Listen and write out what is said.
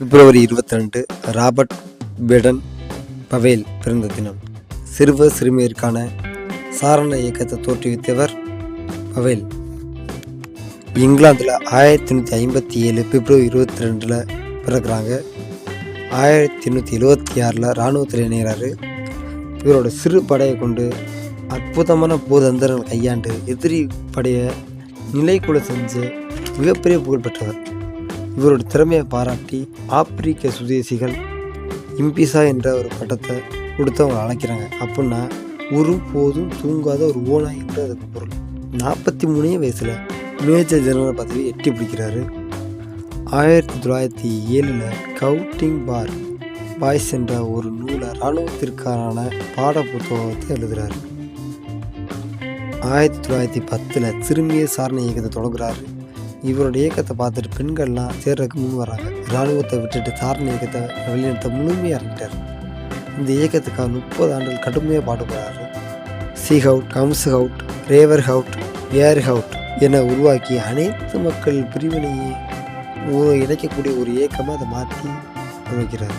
பிப்ரவரி இருபத்தி ரெண்டு Robert Baden Pavel பிறந்த தினம். சிறுவர் சிறுமியருக்கான சாரண இயக்கத்தை தோற்றுவித்தவர் பவேல். இங்கிலாந்தில் ஆயிரத்தி எண்ணூற்றி ஐம்பத்தி ஏழு பிப்ரவரி இருபத்தி ரெண்டில் பிறக்கிறாங்க. ஆயிரத்தி எண்ணூற்றி எழுபத்தி ஆறில் இராணுவத்தில் இணைகிறாரு. இவரோட சிறு படையை கொண்டு அற்புதமான போதந்திரங்கள் கையாண்டு எதிரி படையை நிலைக்குள்ள செஞ்சு மிகப்பெரிய புகழ் பெற்றவர். இவரோட திறமையை பாராட்டி ஆப்பிரிக்க சுதேசிகள் இம்பிசா என்ற ஒரு பட்டத்தை கொடுத்து அவங்க அழைக்கிறாங்க அப்படின்னா ஒரு போதும் தூங்காத ஒரு ஓனா என்று அதுக்கு பொருள். நாற்பத்தி மூணே வயசில் மேஜர் ஜெனரல் பதவி எட்டி பிடிக்கிறாரு. ஆயிரத்தி தொள்ளாயிரத்தி ஏழில் கவுட்டிங் பார் பாய்ஸ் என்ற ஒரு நூலை இராணுவத்திற்கான பாட புத்தகத்தை எழுதுகிறாரு ஆயிரத்தி தொள்ளாயிரத்தி பத்தில் சிறுமிய சாரண இயக்கத்தை தொடங்குறாரு. இவரோட இயக்கத்தை பார்த்துட்டு பெண்கள்லாம் சேர்றதுக்கு முன் வராங்க இராணுவத்தை விட்டுட்டு சாரண இயக்கத்தை வெளியிடத்தை முழுமையாக இறங்கிட்டார். இந்த இயக்கத்துக்காக முப்பது ஆண்டுகள் கடுமையாக பாடுபடுறாரு சி ஹவுட் கம்ஸ் ஹவுட் ரேவர் ஹவுட் ஏர் ஹவுட் என உருவாக்கி அனைத்து மக்கள் பிரிவினையை இணைக்கக்கூடிய ஒரு இயக்கமாக அதை மாற்றி அமைக்கிறார்.